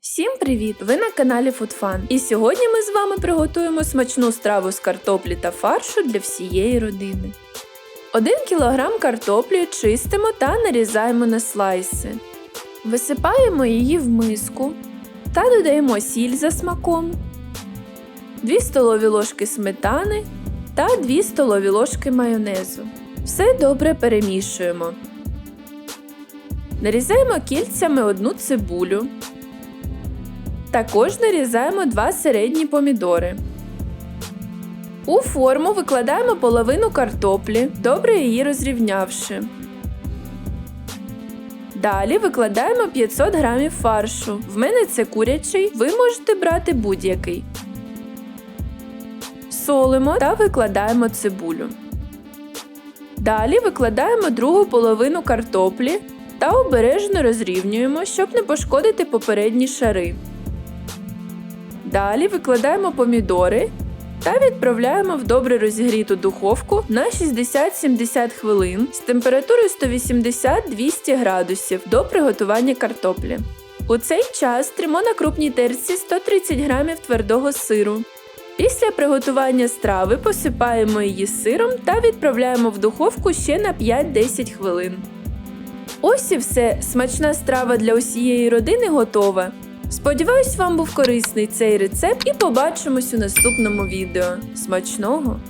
Всім привіт! Ви на каналі FoodFun. І сьогодні ми з вами приготуємо смачну страву з картоплі та фаршу для всієї родини. 1 кг картоплі чистимо та нарізаємо на слайси. Висипаємо її в миску та додаємо сіль за смаком, 2 столові ложки сметани та 2 столові ложки майонезу. Все добре перемішуємо. Нарізаємо кільцями одну цибулю. Також нарізаємо два середні помідори. У форму викладаємо половину картоплі, добре її розрівнявши. Далі викладаємо 500 г фаршу. В мене це курячий, ви можете брати будь-який. Солимо та викладаємо цибулю. Далі викладаємо другу половину картоплі та обережно розрівнюємо, щоб не пошкодити попередні шари. Далі викладаємо помідори та відправляємо в добре розігріту духовку на 60-70 хвилин з температурою 180-200 градусів до приготування картоплі. У цей час тримо на крупній терці 130 г твердого сиру. Після приготування страви посипаємо її сиром та відправляємо в духовку ще на 5-10 хвилин. Ось і все, смачна страва для усієї родини готова. Сподіваюсь, вам був корисний цей рецепт і побачимось у наступному відео. Смачного!